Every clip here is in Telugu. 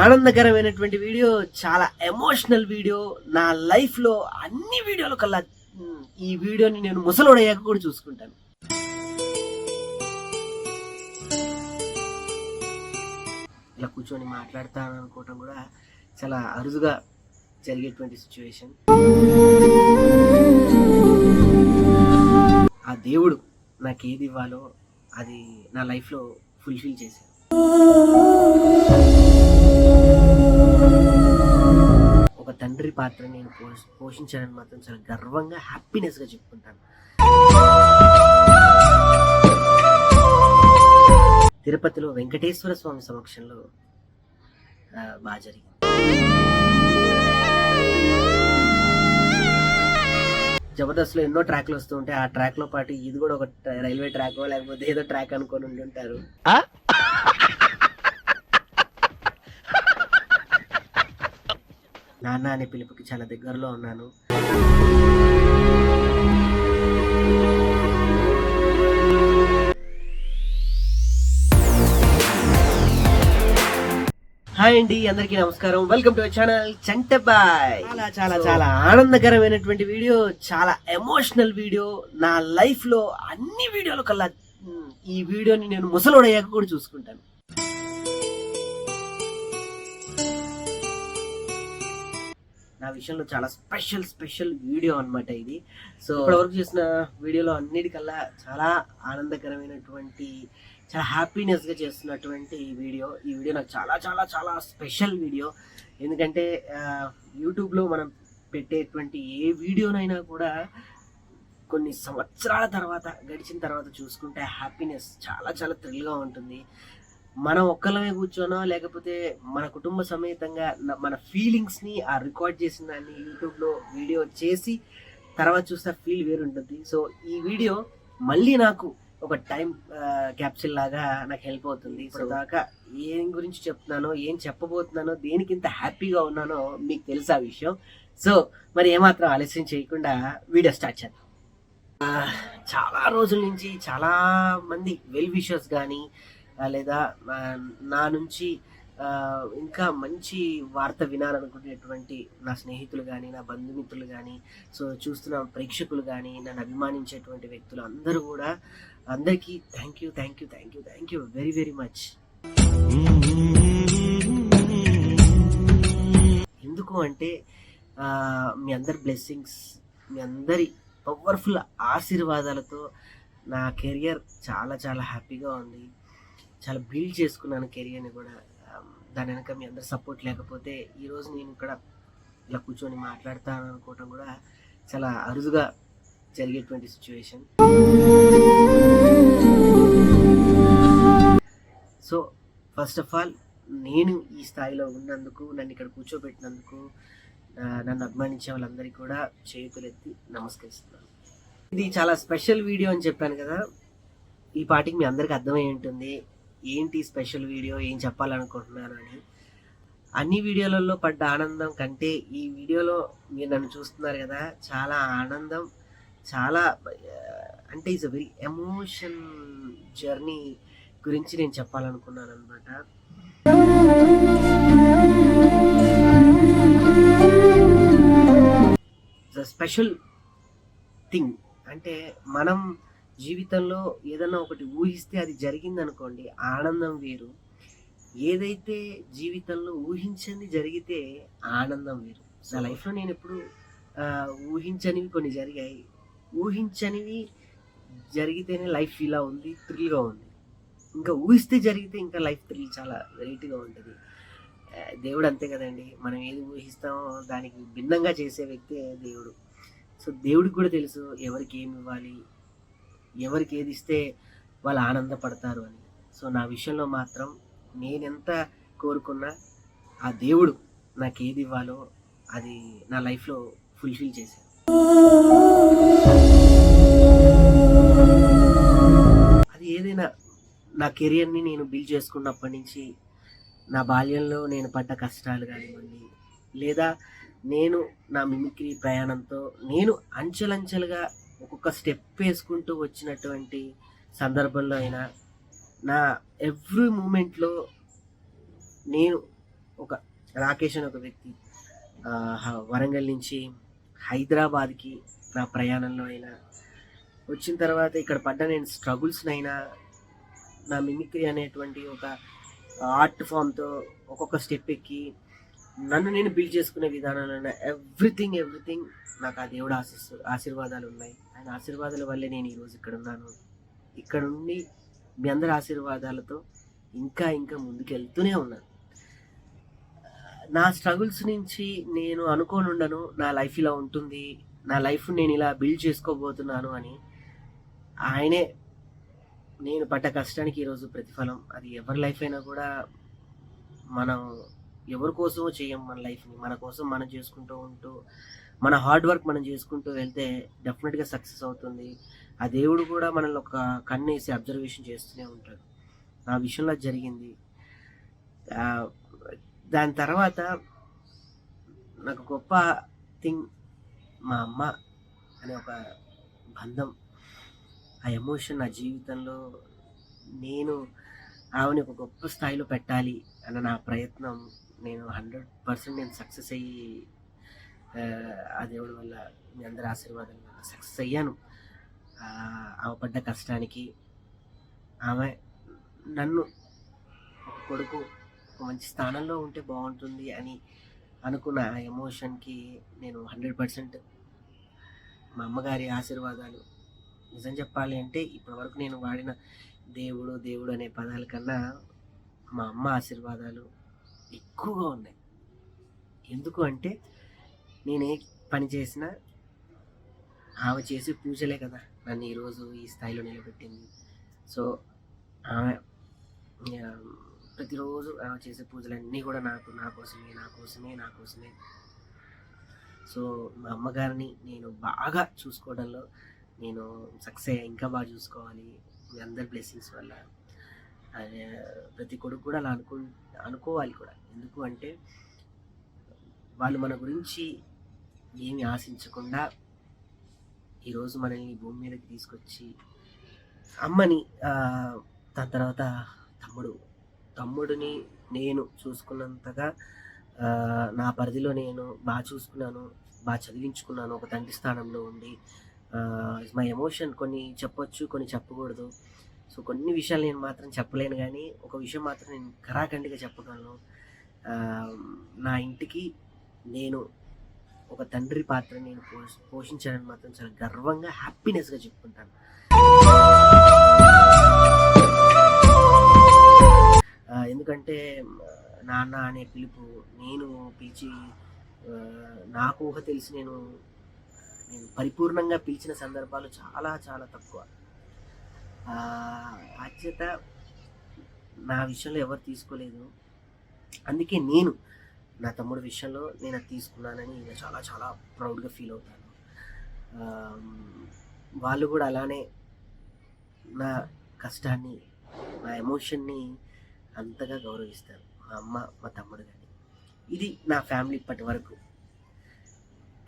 ఆనందకరమైనటువంటి వీడియో చాలా ఎమోషనల్ వీడియో. నా లైఫ్లో అన్ని వీడియోల కల్లా ఈ వీడియోని నేను ముసలోడయ్యాక కూడా చూసుకుంటాను. ఇలా కూర్చొని మాట్లాడతాను అనుకోవటం కూడా చాలా అరుదుగా జరిగేటువంటి సిచ్యువేషన్ ఆ దేవుడు నాకు ఏది ఇవ్వాలో అది నా లైఫ్లో ఫుల్ఫిల్ చేశాను తండ్రి పాత్ర నేను పోష- పోషించానని మాత్రం చాలా గర్వంగా హ్యాపీనెస్గా చెప్పుకుంటాను. తిరుపతిలో వెంకటేశ్వర స్వామి సమక్షంలో బాగా జరిగింది. జబర్దస్త్లో ఎన్నో ట్రాక్లు వస్తూ ఉంటాయి. ఆ ట్రాక్లో పాటు ఇది కూడా ఒక రైల్వే ట్రాక్ లేకపోతే ఏదో ట్రాక్ అనుకొని ఉండి నాన్న అనే పిలుపుకి చాలా దగ్గరలో ఉన్నాను. హాయ్ అండి అందరికీ నమస్కారం. వెల్కమ్ టు ఛానల్ చంటబాయ్ చాలా చాలా చాలా. ఆనందకరమైనటువంటి వీడియో చాలా ఎమోషనల్ వీడియో. నా లైఫ్లో అన్ని వీడియోల కల్లా ఈ వీడియోని నేను ముసలోడయ్యాక కూడా చూసుకుంటాను. విషయంలో చాలా స్పెషల్ స్పెషల్ వీడియో అనమాట ఇది. సో ఇప్పటివరకు చేసిన వీడియోలో అన్నిటికల్లా చాలా ఆనందకరమైనటువంటి చాలా హ్యాపీనెస్గా చేస్తున్నటువంటి ఈ వీడియో. ఈ వీడియో నాకు చాలా చాలా చాలా స్పెషల్ వీడియో. ఎందుకంటే యూట్యూబ్లో మనం పెట్టేటువంటి ఏ వీడియోనైనా కూడా కొన్ని సంవత్సరాల తర్వాత గడిచిన తర్వాత చూసుకుంటే హ్యాపీనెస్ చాలా చాలా థ్రిల్గా ఉంటుంది. మనం ఒక్కలమే కూర్చోనో లేకపోతే మన కుటుంబ సమేతంగా మన ఫీలింగ్స్ని ఆ రికార్డ్ చేసిన దాన్ని యూట్యూబ్లో వీడియో చేసి తర్వాత చూస్తే ఫీల్ వేరుంటుంది. సో ఈ వీడియో మళ్ళీ నాకు ఒక టైం క్యాప్సిల్ లాగా నాకు హెల్ప్ అవుతుంది. ఇప్పుడు దాకా ఏం గురించి చెప్తున్నానో ఏం చెప్పబోతున్నానో దేనికి ఇంత హ్యాపీగా ఉన్నానో మీకు తెలుసు ఆ విషయం. సో మరి ఏమాత్రం ఆలస్యం చేయకుండా వీడియో స్టార్ట్ చేద్దాం. చాలా రోజుల నుంచి చాలా మంది వెల్ విషర్స్ కానీ లేదా నా నుంచి ఇంకా మంచి వార్త వినాలనుకునేటువంటి నా స్నేహితులు కానీ నా బంధుమిత్రులు కానీ సో చూస్తున్న ప్రేక్షకులు కానీ నన్ను అభిమానించేటువంటి వ్యక్తులు అందరూ కూడా అందరికీ thank you thank you thank you thank you very very much ఎందుకు అంటే మీ అందరి బ్లెస్సింగ్స్ మీ అందరి పవర్ఫుల్ ఆశీర్వాదాలతో నా కెరియర్ చాలా చాలా హ్యాపీగా ఉంది. చాలా బిల్డ్ చేసుకున్నాను కెరియర్ని కూడా. దాని వెనక మీ అందరి సపోర్ట్ లేకపోతే ఈరోజు నేను ఇక్కడ ఇలా కూర్చొని మాట్లాడతాను అనుకోవటం కూడా చాలా అరుదుగా జరిగేటువంటి situation so first of all నేను ఈ స్థాయిలో ఉన్నందుకు నన్ను ఇక్కడ కూర్చోబెట్టినందుకు నన్ను అభిమానించే వాళ్ళందరికీ కూడా చేతులెత్తి నమస్కరిస్తున్నాను. ఇది చాలా స్పెషల్ వీడియో అని చెప్పాను కదా. ఈ పాటికి మీ అందరికి అర్థమై ఉంటుంది. ఏంటి స్పెషల్ వీడియో ఏం చెప్పాలనుకుంటున్నాను అని. అన్ని వీడియోలలో పడ్డ ఆనందం కంటే ఈ వీడియోలో మీరు నన్ను చూస్తున్నారు కదా చాలా ఆనందం చాలా అంటే it's a very emotion journey గురించి నేను చెప్పాలనుకున్నాను అనమాట స్పెషల్ థింగ్ అంటే మనం జీవితంలో ఏదన్నా ఒకటి ఊహిస్తే అది జరిగింది అనుకోండి ఆనందం వేరు. ఏదైతే జీవితంలో ఊహించింది జరిగితే ఆనందం వేరు. నా లైఫ్లో నేను ఎప్పుడు ఊహించనివి కొన్ని జరిగాయి. ఊహించనివి జరిగితేనే లైఫ్ ఇలా ఉంది థ్రిల్గా ఉంది. ఇంకా ఊహిస్తే జరిగితే ఇంకా లైఫ్ థ్రిల్ చాలా వెరైటీగా ఉంటుంది. దేవుడు అంతే కదండి. మనం ఏది ఊహిస్తామో దానికి భిన్నంగా చేసే వ్యక్తే దేవుడు. సో దేవుడికి కూడా తెలుసు ఎవరికి ఏమి ఇవ్వాలి ఎవరికి ఏది ఇస్తే వాళ్ళు ఆనందపడతారు అని. సో నా విషయంలో మాత్రం నేనెంత కోరుకున్నా ఆ దేవుడు నాకు ఏది ఇవ్వాలో అది నా లైఫ్లో ఫుల్ఫిల్ చేశాను అది ఏదైనా నా కెరియర్ని నేను బిల్డ్ చేసుకున్నప్పటి నుంచి నా బాల్యంలో నేను పడ్డ కష్టాలు కానివ్వండి లేదా నేను నా మిమిక్రీ ప్రయాణంతో నేను అంచెలంచెలుగా ఒక్కొక్క స్టెప్ వేసుకుంటూ వచ్చినటువంటి సందర్భంలో అయినా నా ఎవ్రీ మూమెంట్లో నేను ఒక రాకేష్ అని ఒక వ్యక్తి వరంగల్ నుంచి హైదరాబాద్కి నా ప్రయాణంలో అయినా వచ్చిన తర్వాత ఇక్కడ పడ్డ నేను స్ట్రగుల్స్నైనా నా మిమిక్రీ అనేటువంటి ఒక ఆర్ట్ ఫామ్తో ఒక్కొక్క స్టెప్ ఎక్కి నన్ను నేను బిల్డ్ చేసుకునే విధానంలో ఎవ్రీథింగ్ ఎవ్రీథింగ్ నాకు ఆ దేవుడు ఆశిస్తు ఆశీర్వాదాలు ఉన్నాయి. ఆయన ఆశీర్వాదాల వల్లే నేను ఈరోజు ఇక్కడ ఉన్నాను. ఇక్కడ ఉండి మీ అందరి ఆశీర్వాదాలతో ఇంకా ఇంకా ముందుకెళ్తూనే ఉన్నాను. నా స్ట్రగుల్స్ నుంచి నేను అనుకోని ఉండను నా లైఫ్ ఇలా ఉంటుంది నా లైఫ్ నేను ఇలా బిల్డ్ చేసుకోబోతున్నాను అని ఆయనే నేను పడ్డ కష్టానికి ఈరోజు ప్రతిఫలం. అది ఎవరి లైఫ్ అయినా కూడా మనం ఎవరి కోసమో చేయం మన లైఫ్ని మన కోసం మనం చేసుకుంటూ ఉంటూ మన హార్డ్ వర్క్ మనం చేసుకుంటూ వెళ్తే డెఫినెట్గా సక్సెస్ అవుతుంది. ఆ దేవుడు కూడా మనల్ని ఒక కన్ను వేసి అబ్జర్వేషన్ చేస్తూనే ఉంటాడు. నా విషయంలో జరిగింది. దాని తర్వాత నాకు గొప్ప థింగ్ మా అమ్మ అనే ఒక బంధం ఆ ఎమోషన్ నా జీవితంలో నేను ఆమెని ఒక గొప్ప స్థాయిలో పెట్టాలి అన్న నా ప్రయత్నం నేను హండ్రెడ్ పర్సెంట్ నేను సక్సెస్ అయ్యి ఆ, దేవుడి వల్ల మీ అందరి ఆశీర్వాదం వల్ల సక్సెస్ అయ్యాను. ఆమె పడ్డ కష్టానికి ఆమె నన్ను ఒక కొడుకు ఒక మంచి స్థానంలో ఉంటే బాగుంటుంది అని అనుకున్న ఆ ఎమోషన్కి నేను హండ్రెడ్ పర్సెంట్ మా అమ్మగారి ఆశీర్వాదాలు. నిజం చెప్పాలి అంటే ఇప్పటివరకు నేను వాడిన దేవుడు దేవుడు అనే పదాల కన్నా మా అమ్మ ఆశీర్వాదాలు ఎక్కువగా ఉన్నాయి. ఎందుకు అంటే నేను ఏ పని చేసినా ఆమె చేసే పూజలే కదా. నన్ను ఈరోజు ఈ స్థాయిలో నిలబెట్టింది. సో ఆమె ప్రతిరోజు ఆమె చేసే పూజలన్నీ కూడా నాకు నా కోసమే నా కోసమే నా కోసమే. సో మా అమ్మగారిని నేను బాగా చూసుకోవడంలో నేను సక్సెస్ అయ్యా ఇంకా బాగా చూసుకోవాలి. మీ అందరి బ్లెస్సింగ్స్ వల్ల. ప్రతి కొడుకు కూడా అలా అనుకు అనుకోవాలి కూడా. ఎందుకు అంటే వాళ్ళు మన గురించి ఏమి ఆశించకుండా ఈరోజు మనల్ని భూమి మీదకి తీసుకొచ్చి అమ్మని దాని తర్వాత తమ్ముడు. తమ్ముడిని నేను చూసుకున్నంతగా నా పరిధిలో నేను బాగా చూసుకున్నాను బాగా చదివించుకున్నాను ఒక తండ్రి స్థానంలో ఉండి. మా ఎమోషన్ కొన్ని చెప్పొచ్చు కొన్ని చెప్పకూడదు. సో కొన్ని విషయాలు నేను మాత్రం చెప్పలేను కానీ ఒక విషయం మాత్రం నేను కరాఖండిగా చెప్పగలను నా ఇంటికి నేను ఒక తండ్రి పాత్ర నేను పోష పోషించానని మాత్రం చాలా గర్వంగా హ్యాపీనెస్గా చెప్పుకుంటాను. ఎందుకంటే నాన్న అనే పిలుపు నేను పిలిచి నాకు ఊహ తెలిసి నేను నేను పరిపూర్ణంగా పిలిచిన సందర్భాలు చాలా చాలా తక్కువ. బాధ్యత నా విషయంలో ఎవరు తీసుకోలేదు. అందుకే నేను నా తమ్ముడి విషయంలో నేను అది తీసుకున్నానని నేను చాలా చాలా ప్రౌడ్గా ఫీల్ అవుతాను వాళ్ళు కూడా అలానే నా కష్టాన్ని నా ఎమోషన్ని అంతగా గౌరవిస్తారు. మా అమ్మ మా తమ్ముడు కానీ. ఇది నా ఫ్యామిలీ ఇప్పటి వరకు.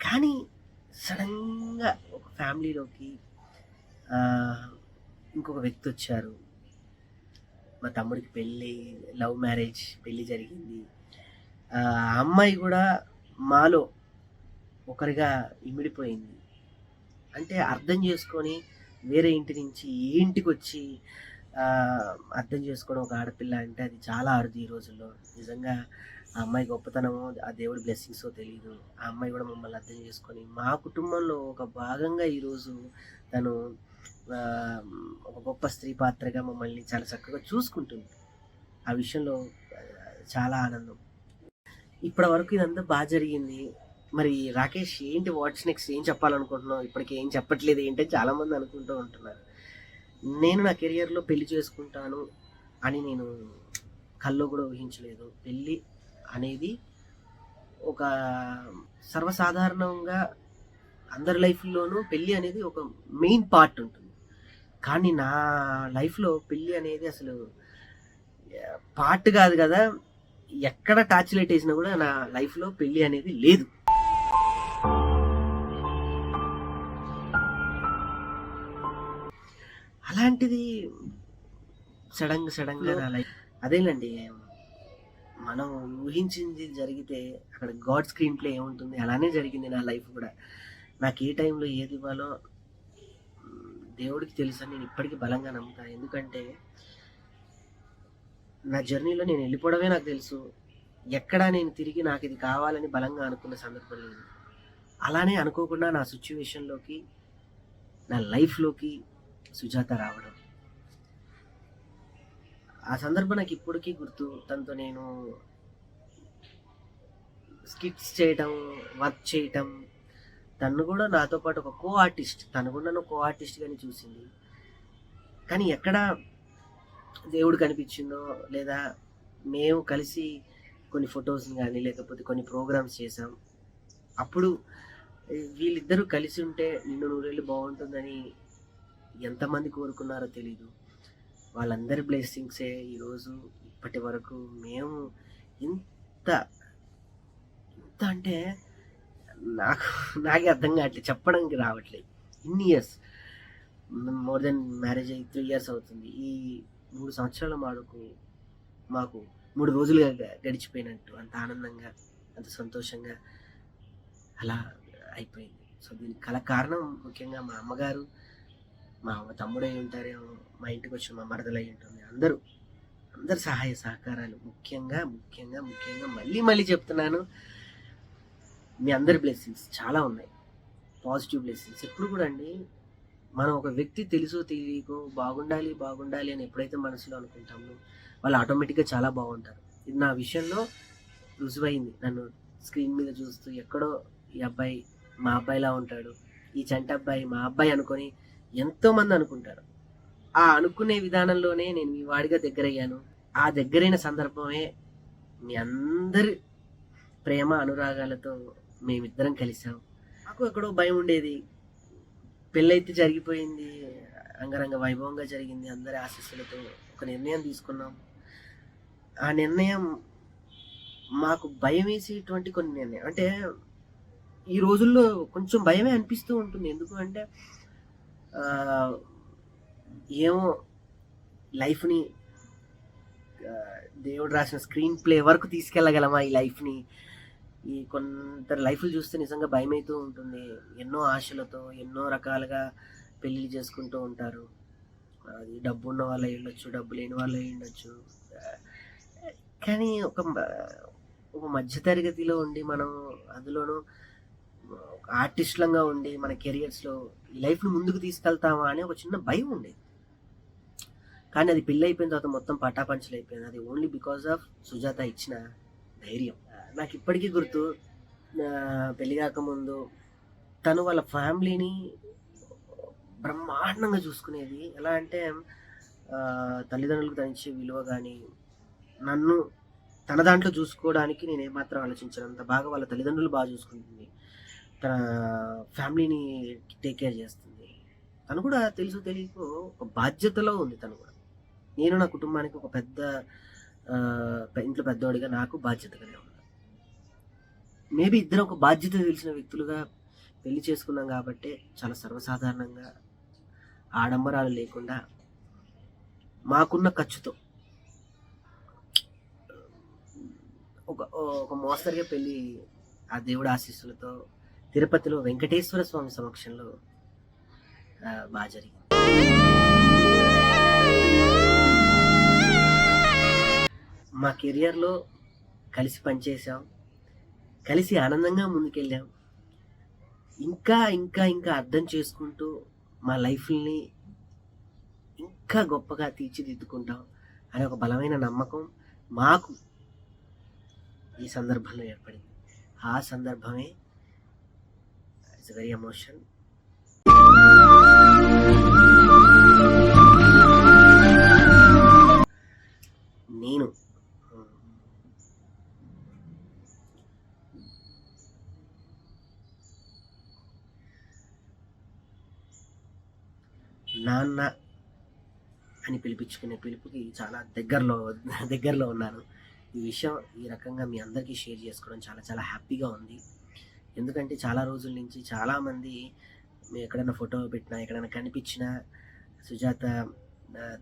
కానీ సడన్గా ఒక ఫ్యామిలీలోకి ఇంకొక వ్యక్తి వచ్చారు. మా తమ్ముడికి పెళ్ళి లవ్ మ్యారేజ్ పెళ్ళి జరిగింది. అమ్మాయి కూడా మాలో ఒకరిగా ఇమిడిపోయింది. అంటే అర్థం చేసుకొని వేరే ఇంటి నుంచి ఏ ఇంటికి వచ్చి అర్థం చేసుకోవడం ఒక ఆడపిల్ల అంటే అది చాలా అరుదు ఈ రోజుల్లో. నిజంగా ఆ అమ్మాయి గొప్పతనమో ఆ దేవుడి బ్లెస్సింగ్సో తెలియదు ఆ అమ్మాయి కూడా మమ్మల్ని అర్థం చేసుకొని మా కుటుంబంలో ఒక భాగంగా ఈరోజు తను ఒక గొప్ప స్త్రీ పాత్రగా మమ్మల్ని చాలా చక్కగా చూసుకుంటుంది. ఆ విషయంలో చాలా ఆనందం. ఇప్పటి వరకు ఇదంతా బాగా జరిగింది. మరి రాకేష్ ఏంటి వాట్స్ నెక్స్ట్? ఏం చెప్పాలనుకుంటున్నావు? ఇప్పటికి ఏం చెప్పట్లేదు ఏంటని చాలా మంది అనుకుంటూ ఉంటున్నారు. నేను నా కెరియర్లో పెళ్ళి చేసుకుంటాను అని నేను కల్లో కూడా ఊహించలేదు. పెళ్ళి అనేది ఒక సర్వసాధారణంగా అందరి లైఫ్లోనూ పెళ్ళి అనేది ఒక మెయిన్ పార్ట్ ఉంటుంది. కానీ నా లైఫ్లో పెళ్ళి అనేది అసలు పార్ట్ కాదు కదా. ఎక్కడ టార్చ్ లైట్ వేసినా కూడా నా లైఫ్లో పెళ్ళి అనేది లేదు. అలాంటిది సడన్ సడన్గా నా లైఫ్ అదేనండి మనం ఊహించింది జరిగితే అక్కడ గాడ్ స్క్రీన్ ప్లే ఏముంటుంది అలానే జరిగింది నా లైఫ్ కూడా. నాకు ఏ టైంలో ఏది ఇవ్వాలో దేవుడికి తెలుసు అని నేను ఇప్పటికీ బలంగా నమ్ముతాను ఎందుకంటే నా జర్నీలో నేను వెళ్ళిపోవడమే నాకు తెలుసు. ఎక్కడా నేను తిరిగి నాకు ఇది కావాలని బలంగా అనుకున్న సందర్భం లేదు. అలానే అనుకోకుండా నా సిచ్యువేషన్లోకి నా లైఫ్లోకి సుజాత రావడం. ఆ సందర్భం నాకు ఇప్పటికీ గుర్తు. తనతో నేను స్కిట్స్ చేయటం వర్క్ చేయటం. తను కూడా నాతో పాటు ఒక కో ఆర్టిస్ట్ తను కూడా నన్ను కో ఆర్టిస్ట్గానే చూసింది. కానీ ఎక్కడ దేవుడు కనిపించిందో లేదా మేము కలిసి కొన్ని ఫొటోస్ కానీ లేకపోతే కొన్ని ప్రోగ్రామ్స్ చేసాం అప్పుడు వీళ్ళిద్దరూ కలిసి ఉంటే నిన్ను నూరేళ్ళు బాగుంటుందని ఎంతమంది కోరుకున్నారో తెలీదు. వాళ్ళందరి బ్లెస్సింగ్సే ఈరోజు ఇప్పటి వరకు మేము ఇంత ఇంత అంటే నాకు నాకే అర్థం కావట్లేదు. చెప్పడానికి రావట్లేదు. ఇన్ని ఇయర్స్ మోర్ దెన్ మ్యారేజ్ అయ్యి త్రీ ఇయర్స్ అవుతుంది. ఈ మూడు సంవత్సరాల మాడుకు మాకు మూడు రోజులుగా గ- గడిచిపోయినట్టు అంత ఆనందంగా అంత సంతోషంగా అలా అయిపోయింది. సో దీనికి కల కారణం ముఖ్యంగా మా అమ్మగారు మా తమ్ముడు అయి ఉంటారేమో మా ఇంటికి వచ్చిన మా మరదలు అయి ఉంటుంది అందరూ అందరు సహాయ సహకారాలు ముఖ్యంగా ముఖ్యంగా ముఖ్యంగా మళ్ళీ మళ్ళీ చెప్తున్నాను మీ అందరి బ్లెస్సింగ్స్ చాలా ఉన్నాయి. పాజిటివ్ బ్లెస్సింగ్స్ ఎప్పుడు కూడా అండి మనం ఒక వ్యక్తి తెలుసు తెలియకో బాగుండాలి బాగుండాలి అని ఎప్పుడైతే మనసులో అనుకుంటామో వాళ్ళు ఆటోమేటిక్గా చాలా బాగుంటారు. ఇది నా విషయంలో రుజువైంది. నన్ను స్క్రీన్ మీద చూస్తూ ఎక్కడో ఈ అబ్బాయి మా అబ్బాయిలా ఉంటాడు ఈ చంట అబ్బాయి మా అబ్బాయి అనుకొని ఎంతోమంది అనుకుంటారు. ఆ అనుకునే విధానంలోనే నేను మీ వాడిగా దగ్గరయ్యాను. ఆ దగ్గరైన సందర్భమే మీ అందరి ప్రేమ అనురాగాలతో మేమిద్దరం కలిసాం నాకు ఎక్కడో భయం ఉండేది. పెళ్ళైతే జరిగిపోయింది. అంగరంగ వైభవంగా జరిగింది. అందరి ఆశీస్సులతో ఒక నిర్ణయం తీసుకున్నాం. ఆ నిర్ణయం మాకు భయం వేసేటువంటి కొన్ని నిర్ణయం. అంటే ఈ రోజుల్లో కొంచెం భయమే అనిపిస్తూ ఉంటుంది. ఎందుకు అంటే ఏమో లైఫ్ని దేవుడు రాసిన స్క్రీన్ ప్లే వరకు తీసుకెళ్ళగలమా ఈ లైఫ్ని? ఈ కొందరు లైఫ్లు చూస్తే నిజంగా భయం అవుతూ ఉంటుంది. ఎన్నో ఆశలతో ఎన్నో రకాలుగా పెళ్ళిళ్ళు చేసుకుంటూ ఉంటారు. అది డబ్బు ఉన్న వాళ్ళు అయి ఉండొచ్చు డబ్బు లేని వాళ్ళు అయి ఉండొచ్చు. కానీ ఒక ఒక మధ్యతరగతిలో ఉండి మనం అందులోనూ ఆర్టిస్ట్లంగా ఉండి మన కెరియర్స్లో ఈ ముందుకు తీసుకెళ్తామా అని ఒక చిన్న భయం ఉండేది. కానీ అది పెళ్ళి అయిపోయిన తర్వాత మొత్తం పటాపంచలు అయిపోయింది అది ఓన్లీ బికాస్ ఆఫ్ సుజాత ఇచ్చిన ధైర్యం. నాకు ఇప్పటికీ గుర్తు పెళ్ళి కాకముందు తను వాళ్ళ ఫ్యామిలీని బ్రహ్మాండంగా చూసుకునేది. ఎలా అంటే తల్లిదండ్రులకు తనిచ్చే విలువ కానీ నన్ను తన దాంట్లో చూసుకోవడానికి నేను ఏమాత్రం ఆలోచించనంత బాగా వాళ్ళ తల్లిదండ్రులు బాగా చూసుకుంటుంది. తన ఫ్యామిలీని టేక్ కేర్ చేస్తుంది. తను కూడా తెలుసు తెలియకో ఒక బాధ్యతలో ఉంది తను కూడా. నేను నా కుటుంబానికి ఒక పెద్ద ఇంట్లో పెద్దవాడిగా నాకు బాధ్యతగానే ఉంది మేబీ ఇద్దరం ఒక బాధ్యత తెలిసిన వ్యక్తులుగా పెళ్ళి చేసుకున్నాం కాబట్టి చాలా సర్వసాధారణంగా ఆడంబరాలు లేకుండా మాకున్న ఖర్చుతో ఒక ఒక మోస్తరుగా పెళ్ళి ఆ దేవుడి ఆశీస్సులతో తిరుపతిలో వెంకటేశ్వర స్వామి సమక్షంలో బాగా జరిగింది. మా కెరియర్లో కలిసి పనిచేసాం కలిసి ఆనందంగా ముందుకెళ్ళాం. ఇంకా ఇంకా ఇంకా అర్థం చేసుకుంటూ మా లైఫ్ని ఇంకా గొప్పగా తీర్చిదిద్దుకుంటాం అనే ఒక బలమైన నమ్మకం మాకు ఈ సందర్భంలో ఏర్పడింది. ఆ సందర్భమే ఇట్స్ వెరీ ఎమోషన్ నేను నాన్న అని పిలిపించుకునే పిలుపుకి చాలా దగ్గరలో దగ్గరలో ఉన్నాను ఈ విషయం ఈ రకంగా మీ అందరికీ షేర్ చేసుకోవడం చాలా చాలా హ్యాపీగా ఉంది. ఎందుకంటే చాలా రోజుల నుంచి చాలామంది మీ ఎక్కడైనా ఫోటో పెట్టినా ఎక్కడైనా కనిపించినా సుజాత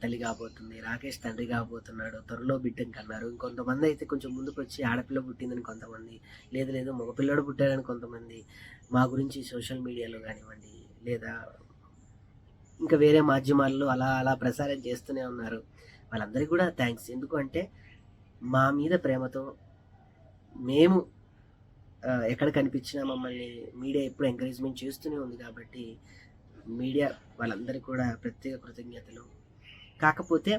తల్లి కాబోతుంది రాకేష్ తండ్రి కాబోతున్నాడు త్వరలో బిడ్డని కన్నారు ఇంకొంతమంది అయితే కొంచెం ముందుకు వచ్చి ఆడపిల్ల పుట్టిందని కొంతమంది లేదు లేదు మగపిల్లడు పుట్టాడని కొంతమంది మా గురించి సోషల్ మీడియాలో కానివ్వండి లేదా ఇంకా వేరే మాధ్యమాల్లో అలా అలా ప్రసారం చేస్తూనే ఉన్నారు. వాళ్ళందరికీ కూడా థ్యాంక్స్ ఎందుకు అంటే మా మీద ప్రేమతో మేము ఎక్కడ కనిపించినా మమ్మల్ని మీడియా ఎప్పుడు ఎంకరేజ్మెంట్ చేస్తూనే ఉంది కాబట్టి మీడియా వాళ్ళందరికీ కూడా ప్రత్యేక కృతజ్ఞతలు. కాకపోతే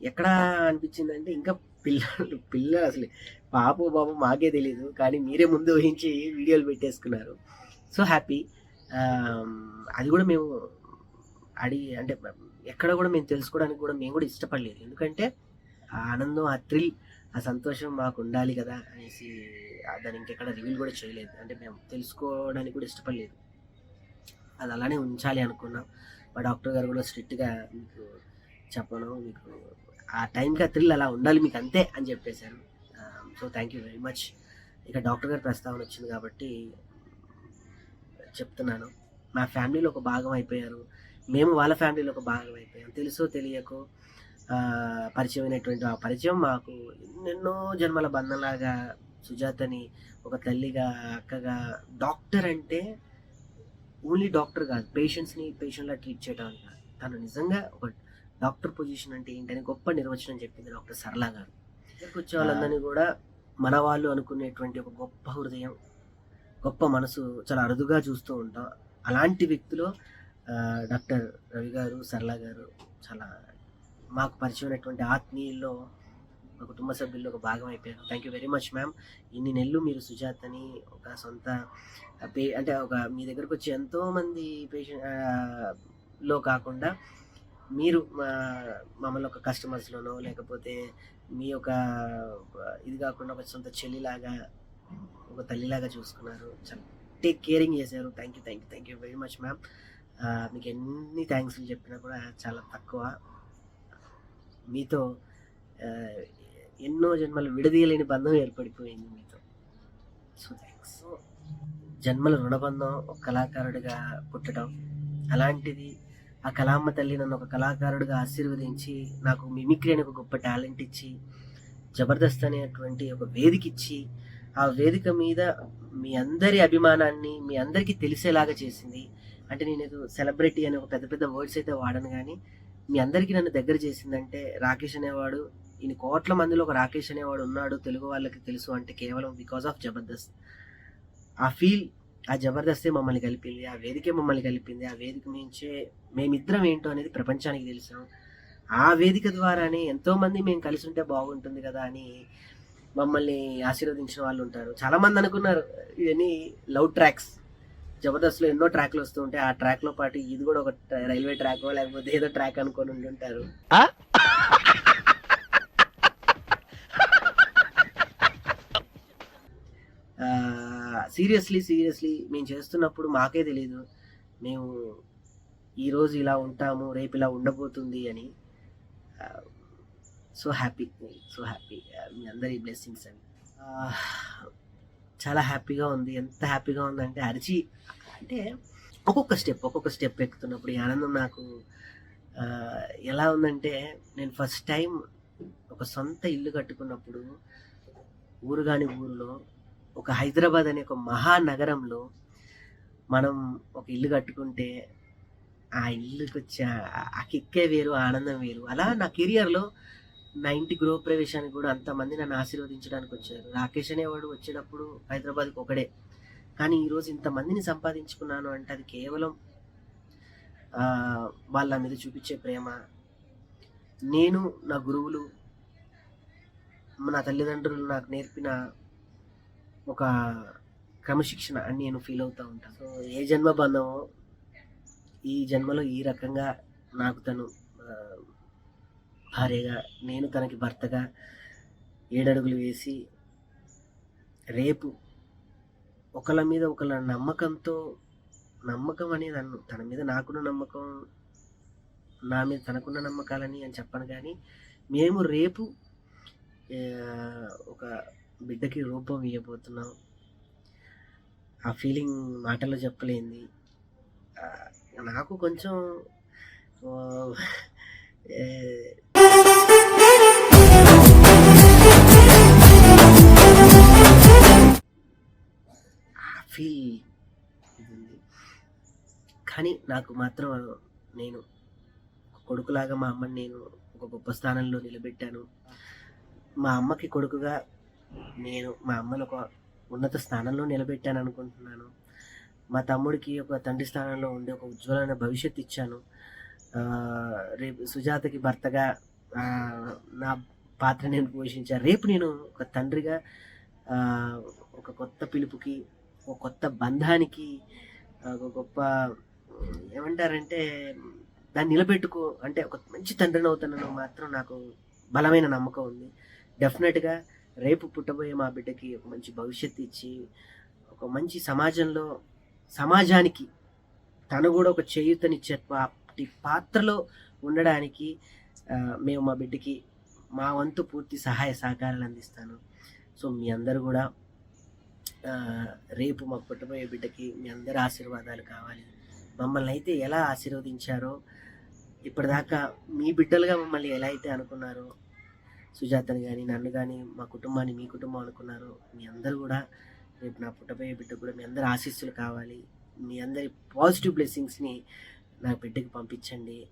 ఎక్కడ అనిపించిందంటే ఇంకా పిల్లలు పిల్లలు అసలు పాప బాబు మాకే తెలియదు కానీ మీరే ముందు ఊహించి వీడియోలు పెట్టేసుకున్నారు. So happy. అది కూడా మేము అడిగి అంటే ఎక్కడ కూడా మేము తెలుసుకోవడానికి కూడా మేము కూడా ఇష్టపడలేదు. ఎందుకంటే ఆ ఆనందం ఆ థ్రిల్ ఆ సంతోషం మాకు ఉండాలి కదా అనేసి దాన్ని ఇంకెక్కడ రివీల్ కూడా చేయలేదు. అంటే మేము తెలుసుకోవడానికి కూడా ఇష్టపడలేదు. అది అలానే ఉంచాలి అనుకున్నాం. మా డాక్టర్ గారు కూడా స్ట్రిక్ట్గా మీకు చెప్పను మీకు ఆ టైంకి ఆ థ్రిల్ అలా ఉండాలి మీకు అంతే అని చెప్పేశారు. So thank you very much. ఇక డాక్టర్ గారి ప్రస్తావన వచ్చింది కాబట్టి చెప్తున్నాను. మా ఫ్యామిలీలో ఒక భాగం అయిపోయారు. మేము వాళ్ళ ఫ్యామిలీలో ఒక భాగం అయిపోయాం. తెలుసో తెలియకో ఆ, పరిచయమైనటువంటి ఆ పరిచయం మాకు ఎన్నెన్నో జన్మల బంధంలాగా సుజాతని ఒక తల్లిగా అక్కగా డాక్టర్ అంటే ఓన్లీ డాక్టర్ కాదు పేషెంట్స్ని పేషెంట్లా ట్రీట్ చేయడం కాదు. తను నిజంగా ఒక డాక్టర్ పొజిషన్ అంటే ఏంటని గొప్ప నిర్వచనం చెప్పింది డాక్టర్ సరళ గారు. ఇక్కడికి వచ్చే వాళ్ళందరినీ కూడా మన వాళ్ళు అనుకునేటువంటి ఒక గొప్ప హృదయం గొప్ప మనసు చాలా అరుదుగా చూస్తూ ఉంటాం. అలాంటి వ్యక్తులు డాక్టర్ రవి గారు సరళ గారు చాలా మాకు పరిచయమైనటువంటి ఆత్మీయుల్లో మా కుటుంబ సభ్యుల్లో ఒక భాగం అయిపోయారు. Thank you very much ma'am ఇన్ని నెలలు మీరు సుజాతని ఒక సొంత పే అంటే ఒక మీ దగ్గరకు వచ్చి ఎంతోమంది పేషెంట్లో కాకుండా మీరు మా- మమ్మల్ని ఒక కస్టమర్స్లోనో లేకపోతే మీ యొక్క ఇది కాకుండా ఒక సొంత చెల్లిలాగా ఒక తల్లిలాగా చూసుకున్నారు. చాలా టేక్ కేరింగ్ చేశారు. Thank you thank you thank you very much ma'am మీకు ఎన్ని థ్యాంక్స్ చెప్పినా కూడా చాలా తక్కువ. మీతో ఎన్నో జన్మలు విడదీయలేని బంధం ఏర్పడిపోయింది మీతో. సో థ్యాంక్స్ జన్మల రుణబంధం ఒక కళాకారుడిగా పుట్టడం అలాంటిది ఆ కళామ్మ తల్లి నన్ను ఒక కళాకారుడిగా ఆశీర్వదించి నాకు మిమిక్రీ అనే ఒక గొప్ప టాలెంట్ ఇచ్చి జబర్దస్త్ అనేటువంటి ఒక వేదిక ఇచ్చి ఆ వేదిక మీద మీ అందరి అభిమానాన్ని మీ అందరికీ తెలిసేలాగా చేసింది. అంటే నేను సెలబ్రిటీ అనే ఒక పెద్ద పెద్ద వర్డ్స్ అయితే వాడను కానీ మీ అందరికీ నన్ను దగ్గర చేసిందంటే రాకేష్ అనేవాడు ఇన్ని కోట్ల మందిలో ఒక రాకేష్ అనేవాడు ఉన్నాడు తెలుగు వాళ్ళకి తెలుసు అంటే కేవలం బికాస్ ఆఫ్ జబర్దస్త్. ఆ ఫీల్ ఆ జబర్దస్తే మమ్మల్ని కలిపింది ఆ వేదికే మమ్మల్ని కలిపింది ఆ వేదిక మించే మేమిద్దరం ఏంటో అనేది ప్రపంచానికి తెలుసాం. ఆ వేదిక ద్వారానే ఎంతోమంది మేము కలిసి ఉంటే బాగుంటుంది కదా అని మమ్మల్ని ఆశీర్వదించిన వాళ్ళు ఉంటారు. చాలామంది అనుకున్నారు ఇవన్నీ లవ్ ట్రాక్స్. జబర్దస్త్లో ఎన్నో ట్రాక్లు వస్తూ ఉంటాయి. ఆ ట్రాక్లో పాటు ఇది కూడా ఒక రైల్వే ట్రాక్ లేకపోతే ఏదో ట్రాక్ అనుకొని ఉంటుంటారు సీరియస్లీ సీరియస్లీ మేము చేస్తున్నప్పుడు మాకే తెలియదు మేము ఈరోజు ఇలా ఉంటాము రేపు ఇలా ఉండబోతుంది అని. సో హ్యాపీ సో హ్యాపీ మీ అందరి బ్లెస్సింగ్స్ అవి. చాలా హ్యాపీగా ఉంది. ఎంత హ్యాపీగా ఉందంటే అరిచి అంటే ఒక్కొక్క స్టెప్ ఒక్కొక్క స్టెప్ ఎక్కుతున్నప్పుడు ఈ ఆనందం నాకు ఎలా ఉందంటే నేను ఫస్ట్ టైం ఒక సొంత ఇల్లు కట్టుకున్నప్పుడు ఊరు కాని ఊరిలో ఒక హైదరాబాద్ అనే ఒక మహానగరంలో మనం ఒక ఇల్లు కట్టుకుంటే ఆ ఇల్లుకి వచ్చే ఆ- కిక్కే వేరు ఆనందం వేరు. అలా నా కెరియర్లో నా ఇంటి గృహ ప్రవేశానికి కూడా అంతమంది నన్ను ఆశీర్వదించడానికి వచ్చారు. రాకేష్ అనేవాడు వచ్చేటప్పుడు హైదరాబాద్కి ఒకడే. కానీ ఈరోజు ఇంతమందిని సంపాదించుకున్నాను అంటే అది కేవలం వాళ్ళ మీద చూపించే ప్రేమ. నేను నా గురువులు నా తల్లిదండ్రులు నాకు నేర్పిన ఒక క్రమశిక్షణ అని నేను ఫీల్ అవుతూ ఉంటాను సో ఏ జన్మ బంధమో ఈ జన్మలో ఈ రకంగా నాకు తను భార్యగా నేను తనకి భర్తగా ఏడడుగులు వేసి రేపు ఒకళ్ళ మీద ఒకళ్ళ నమ్మకంతో నమ్మకం అనేది అన్ను తన మీద నాకున్న నమ్మకం నా మీద తనకున్న నమ్మకాలని అని చెప్పను కానీ మేము రేపు ఒక బిడ్డకి రూపం ఇవ్వబోతున్నాం. ఆ ఫీలింగ్ మాటల్లో చెప్పలేంది. నాకు కొంచెం ఫీల్ ఉంది కానీ నాకు మాత్రం నేను కొడుకులాగా మా అమ్మని నేను ఒక గొప్ప స్థానంలో నిలబెట్టాను. మా అమ్మకి కొడుకుగా నేను మా అమ్మను ఒక ఉన్నత స్థానంలో నిలబెట్టాను అనుకుంటున్నాను. మా తమ్ముడికి ఒక తండ్రి స్థానంలో ఉండి ఒక ఉజ్వలమైన భవిష్యత్తు ఇచ్చాను. రేపు సుజాతకి భర్తగా నా పాత్ర నేను పోషించాను. రేపు నేను ఒక తండ్రిగా ఒక కొత్త పిలుపుకి ఒక కొత్త బంధానికి ఒక గొప్ప ఏమంటారంటే దాన్ని నిలబెట్టుకో అంటే ఒక మంచి తండ్రిని అవుతానని మాత్రం నాకు బలమైన నమ్మకం ఉంది. డెఫినెట్గా రేపు పుట్టబోయే మా బిడ్డకి ఒక మంచి భవిష్యత్తు ఇచ్చి ఒక మంచి సమాజంలో సమాజానికి తను కూడా ఒక చేయూతనిచ్చే పాత్రలో ఉండడానికి మేము మా బిడ్డకి మా వంతు పూర్తి సహాయ సహకారాలు అందిస్తాను. సో మీ అందరు కూడా రేపు మా పుట్టబోయే బిడ్డకి మీ అందరి ఆశీర్వాదాలు కావాలి. మమ్మల్ని అయితే ఎలా ఆశీర్వదించారో ఇప్పటిదాకా మీ బిడ్డలుగా మమ్మల్ని ఎలా అయితే అనుకున్నారో సుజాతని కానీ నన్ను కానీ మా కుటుంబాన్ని మీ కుటుంబం అనుకున్నారు మీ అందరూ కూడా రేపు నా పుట్టబోయే బిడ్డ కూడా మీ అందరి ఆశీస్సులు కావాలి. మీ అందరి పాజిటివ్ బ్లెస్సింగ్స్ని నా బిడ్డకి పంపించండి.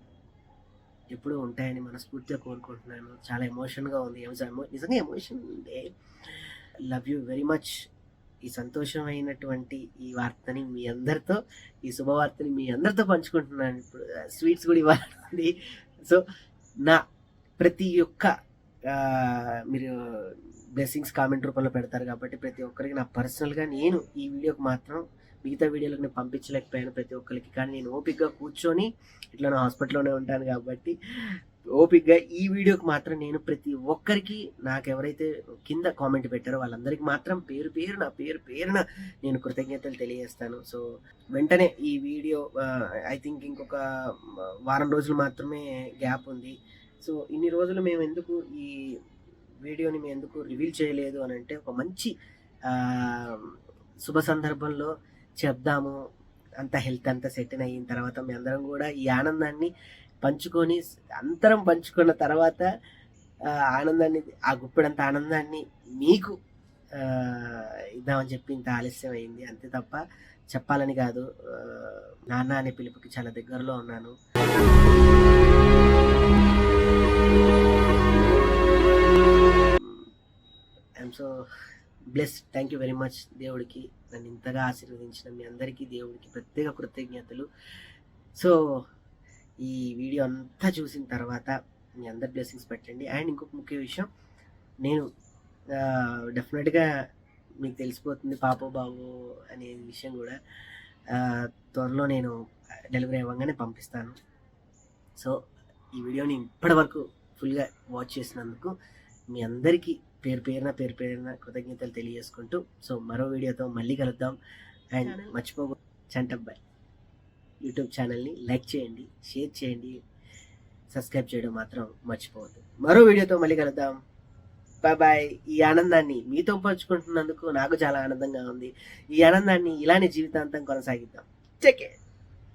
ఎప్పుడూ ఉంటాయని మనస్ఫూర్తిగా కోరుకుంటున్నాను. చాలా ఎమోషన్గా ఉంది. ఎమో- నిజంగా ఎమోషన్ ఉండే లవ్ యూ వెరీ మచ్. ఈ సంతోషమైనటువంటి ఈ వార్తని మీ అందరితో ఈ శుభవార్తని మీ అందరితో పంచుకుంటున్నాను. ఇప్పుడు స్వీట్స్ కూడా ఇవ్వాలి సో నా ప్రతి ఒక్క మీరు బ్లెస్సింగ్స్ కామెంట్ రూపంలో పెడతారు కాబట్టి ప్రతి ఒక్కరికి నా పర్సనల్గా నేను ఈ వీడియోకి మాత్రం మిగతా వీడియోలకు నేను పంపించలేకపోయాను ప్రతి ఒక్కరికి. కానీ నేను ఓపిక్గా కూర్చొని ఇట్లా నా హాస్పిటల్లోనే ఉంటాను కాబట్టి ఓపిక్గా ఈ వీడియోకి మాత్రం నేను ప్రతి ఒక్కరికి నాకు ఎవరైతే కింద కామెంట్ పెట్టారో వాళ్ళందరికీ మాత్రం పేరు పేరు నా పేరు పేరున నేను కృతజ్ఞతలు తెలియజేస్తాను. సో వెంటనే ఈ వీడియో ఐ థింక్ ఇంకొక వారం రోజులు మాత్రమే గ్యాప్ ఉంది. సో ఇన్ని రోజులు మేము ఎందుకు ఈ వీడియోని మేము ఎందుకు రివీల్ చేయలేదు అని అంటే ఒక మంచి శుభ సందర్భంలో చెప్దాము. అంత హెల్త్ అంతా సెటిల్ అయిన తర్వాత మీ అందరం కూడా ఈ ఆనందాన్ని పంచుకొని అంతరం పంచుకున్న తర్వాత ఆనందాన్ని ఆ గుప్పెడంత ఆనందాన్ని మీకు ఇద్దామని చెప్పి ఇంత ఆలస్యం అయింది అంతే తప్ప చెప్పాలని కాదు. నాన్న అనే పిలుపుకి చాలా దగ్గరలో ఉన్నాను. I'm so bless thank you very much దేవుడికి. నన్ను ఇంతగా ఆశీర్వదించిన మీ అందరికీ దేవుడికి ప్రత్యేక కృతజ్ఞతలు. సో ఈ వీడియో అంతా చూసిన తర్వాత మీ అందరి బ్లెస్సింగ్స్ పెట్టండి. అండ్ ఇంకొక ముఖ్య విషయం నేను డెఫినెట్గా మీకు తెలిసిపోతుంది పాపో బాబు అనే విషయం కూడా. త్వరలో నేను డెలివరీ అవ్వగానే పంపిస్తాను. సో ఈ వీడియోని ఇప్పటి వరకు ఫుల్గా వాచ్ చేసినందుకు మీ అందరికీ పేరు పేరున పేరు పేరున కృతజ్ఞతలు తెలియజేసుకుంటూ సో మరో వీడియోతో మళ్ళీ కలుద్దాం. అండ్ మర్చిపోకు చంటబ్బాయ్. యూట్యూబ్ ఛానల్ని లైక్ చేయండి షేర్ చేయండి సబ్స్క్రైబ్ చేయడం మాత్రం మర్చిపోవద్దు. మరో వీడియోతో మళ్ళీ కలుద్దాం. బాయ్ బాయ్ ఈ ఆనందాన్ని మీతో పంచుకుంటున్నందుకు నాకు చాలా ఆనందంగా ఉంది. ఈ ఆనందాన్ని ఇలానే జీవితాంతం కొనసాగిద్దాం. చెకే